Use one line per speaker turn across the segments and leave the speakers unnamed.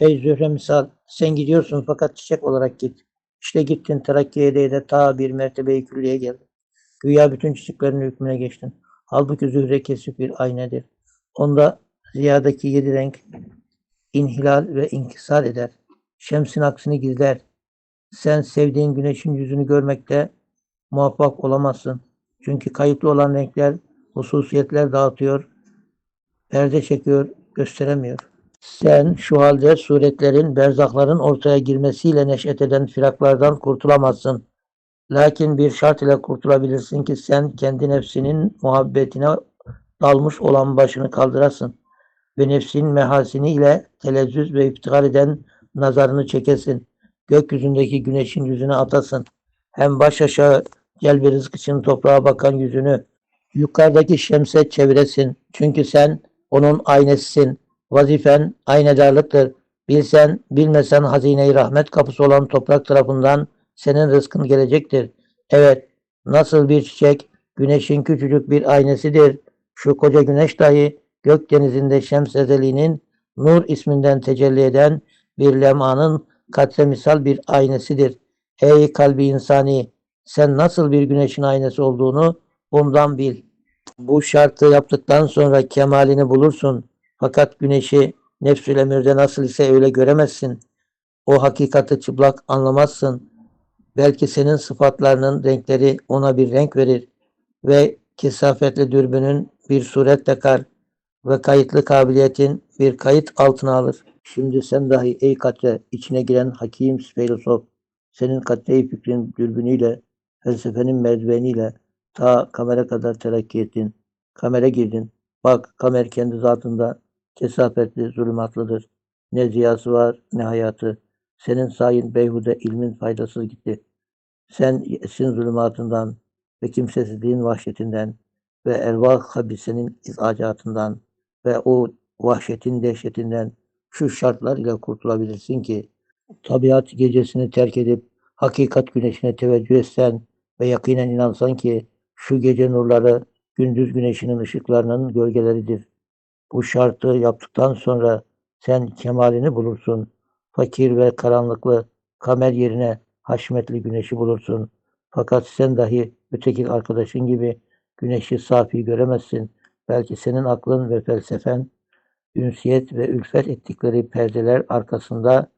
Ey Zühre misal, sen gidiyorsun fakat çiçek olarak git. İşte gittin terakkiye de ta bir mertebeyi küllüye geldin. Güya bütün çiçeklerin hükmüne geçtin. Halbuki Zühre kesif bir aynedir. Onda ziyadaki yedi renk inhilal ve inkisar eder. Şemsin aksini gizler. Sen sevdiğin güneşin yüzünü görmekte muvaffak olamazsın. Çünkü kayıtlı olan renkler hususiyetler dağıtıyor, perde çekiyor, gösteremiyor. Sen şu halde suretlerin, berzakların ortaya girmesiyle neşet eden firaklardan kurtulamazsın. Lakin bir şart ile kurtulabilirsin ki sen kendi nefsinin muhabbetine dalmış olan başını kaldırasın ve nefsin mehasini ile telezzüz ve iftihar eden nazarını çekesin. Gökyüzündeki güneşin yüzüne atasın. Hem baş aşağı gel bir rızık için toprağa bakan yüzünü yukarıdaki şemse çeviresin. Çünkü sen onun aynesisin. Vazifen aynedarlıktır. Bilsen, bilmesen hazine-i rahmet kapısı olan toprak tarafından senin rızkın gelecektir. Evet, nasıl bir çiçek, güneşin küçücük bir aynesidir. Şu koca güneş dahi gökdenizinde şems ezeliğinin nur isminden tecelli eden bir lemanın katre misal bir aynesidir. Ey kalbi insani, sen nasıl bir güneşin aynası olduğunu bundan bil. Bu şartı yaptıktan sonra kemalini bulursun. Fakat güneşi nefsül emirde nasıl ise öyle göremezsin. O hakikati çıplak anlamazsın. Belki senin sıfatlarının renkleri ona bir renk verir ve kesafetli dürbünün bir suret takar ve kayıtlı kabiliyetin bir kayıt altına alır. Şimdi sen dahi ey katre içine giren hakim filozof, senin katre fikrin dürbünüyle, felsefenin merdiveniyle ta kamera kadar terakki ettin. Kamera girdin. Bak kamer kendi zatında kesafetli, zulümatlıdır. Ne ziyası var ne hayatı. Senin sayin beyhude ilmin faydasız gitti. Sen esin zulümatından ve kimsesizliğin vahşetinden ve ervah habisenin izacatından ve o vahşetin dehşetinden şu şartlar ile kurtulabilirsin ki tabiat gecesini terk edip hakikat güneşine teveccüh etsen ve yakinen inansan ki şu gece nurları gündüz güneşinin ışıklarının gölgeleridir. Bu şartı yaptıktan sonra sen kemalini bulursun. Fakir ve karanlıklı kamer yerine haşmetli güneşi bulursun. Fakat sen dahi öteki arkadaşın gibi güneşi safi göremezsin. Belki senin aklın ve felsefen ünsiyet ve ülfet ettikleri perdeler arkasında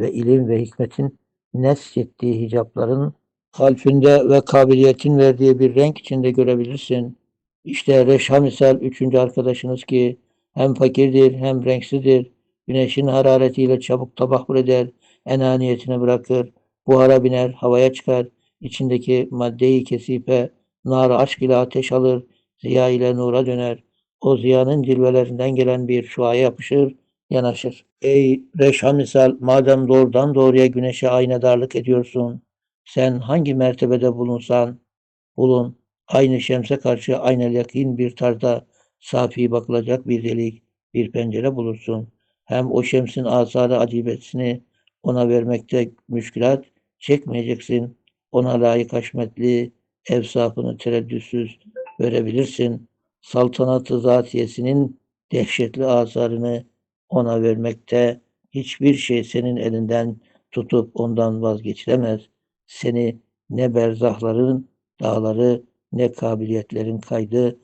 ve ilim ve hikmetin nesçettiği hicapların kalfinde ve kabiliyetin verdiği bir renk içinde görebilirsin. İşte Reşha misal üçüncü arkadaşınız ki hem fakirdir hem renksizdir. Güneşin hararetiyle çabuk tabahur eder, enaniyetini bırakır, buhara biner, havaya çıkar, içindeki maddeyi kesipe, nar aşk ile ateş alır, ziya ile nura döner. O ziyanın cilvelerinden gelen bir şuaya yapışır, yanaşır. Ey Reşha misal, madem doğrudan doğruya güneşe aynadarlık ediyorsun, sen hangi mertebede bulunsan, bulun, aynı şemse karşı aynı yakin bir tarzda safi bakılacak bir delik, bir pencere bulursun. Hem o şemsin asarı acibesini ona vermekte müşkilat çekmeyeceksin. Ona layık haşmetli evsafını tereddütsüz verebilirsin. Saltanatı zatiyesinin dehşetli asarını ona vermekte hiçbir şey senin elinden tutup ondan vazgeçilemez. Seni ne berzahların dağları ne kabiliyetlerin kaydı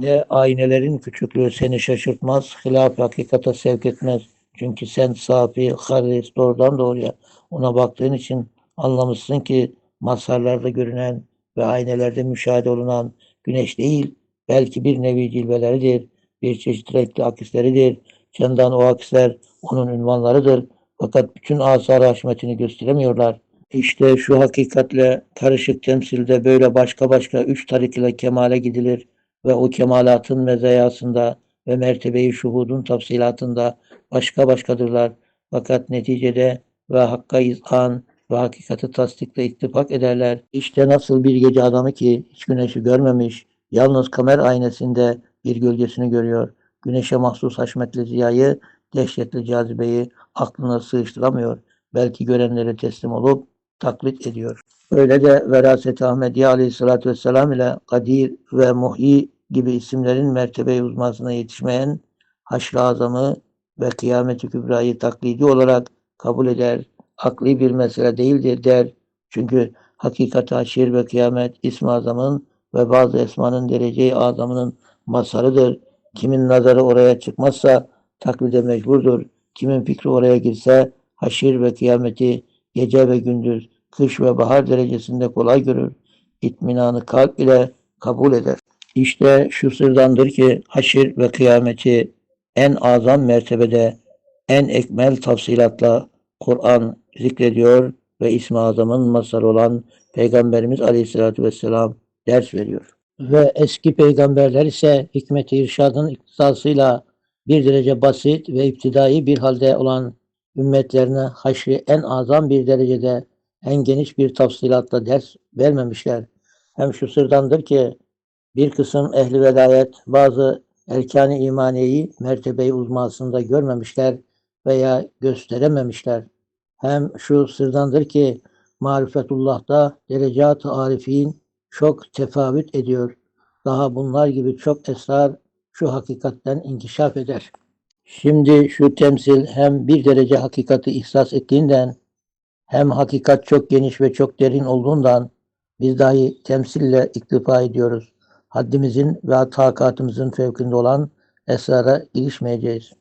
ne aynelerin küçüklüğü seni şaşırtmaz, hilaf hakikata sevk etmez. Çünkü sen safi, halis, doğrudan doğruya ona baktığın için anlamışsın ki mazharlarda görünen ve aynelerde müşahede olunan güneş değil, belki bir nevi cilveleridir, bir çeşit renkli akisleridir. Candan o akisler onun ünvanlarıdır. Fakat bütün asar haşmetini gösteremiyorlar. İşte şu hakikatle karışık temsilde böyle başka başka üç tarik ile kemale gidilir ve o kemalatın mezayasında ve mertebeyi şuhudun tafsilatında başka başkadırlar. Fakat neticede ve hakka izan ve hakikati tasdikle ittifak ederler. İşte nasıl bir gece adamı ki hiç güneşi görmemiş, yalnız kamer aynesinde bir gölgesini görüyor. Güneşe mahsus haşmetli ziyayı, dehşetli cazibeyi aklına sığıştıramıyor. Belki görenlere teslim olup taklit ediyor. Öyle de Veraset-i Ahmediye aleyhissalatü vesselam ile Kadir ve Muhyi gibi isimlerin mertebe uzmasına yetişmeyen haşr-ı azamı ve kıyameti kübrayı taklidi olarak kabul eder. Akli bir mesele değildir der. Çünkü hakikat haşir ve kıyamet ism-i azamın ve bazı esmanın derece-i azamının mazharıdır. Kimin nazarı oraya çıkmazsa taklide mecburdur. Kimin fikri oraya girse haşir ve kıyameti gece ve gündüz, kış ve bahar derecesinde kolay görür. İtminanı kalp ile kabul eder. İşte şu sırdandır ki haşir ve kıyameti en azam mertebede, en ekmel tafsilatla Kur'an zikrediyor ve İsmi Azam'ın mazharı olan Peygamberimiz Aleyhisselatü Vesselam ders veriyor. Ve eski peygamberler ise hikmet-i irşadın iktisasıyla bir derece basit ve iptidai bir halde olan ümmetlerine haşri en azam bir derecede en geniş bir tafsilatla ders vermemişler. Hem şu sırdandır ki bir kısım ehli velayet bazı erkan-ı imaniyeyi mertebeyi uzmasında görmemişler veya gösterememişler. Hem şu sırdandır ki marifetullah'ta derecat-ı arifin çok tefavüt ediyor. Daha bunlar gibi çok esrar şu hakikatten inkişaf eder. Şimdi şu temsil hem bir derece hakikati ihsas ettiğinden hem hakikat çok geniş ve çok derin olduğundan biz dahi temsille iktifa ediyoruz. Haddimizin ve takatımızın fevkinde olan esrara girişmeyeceğiz.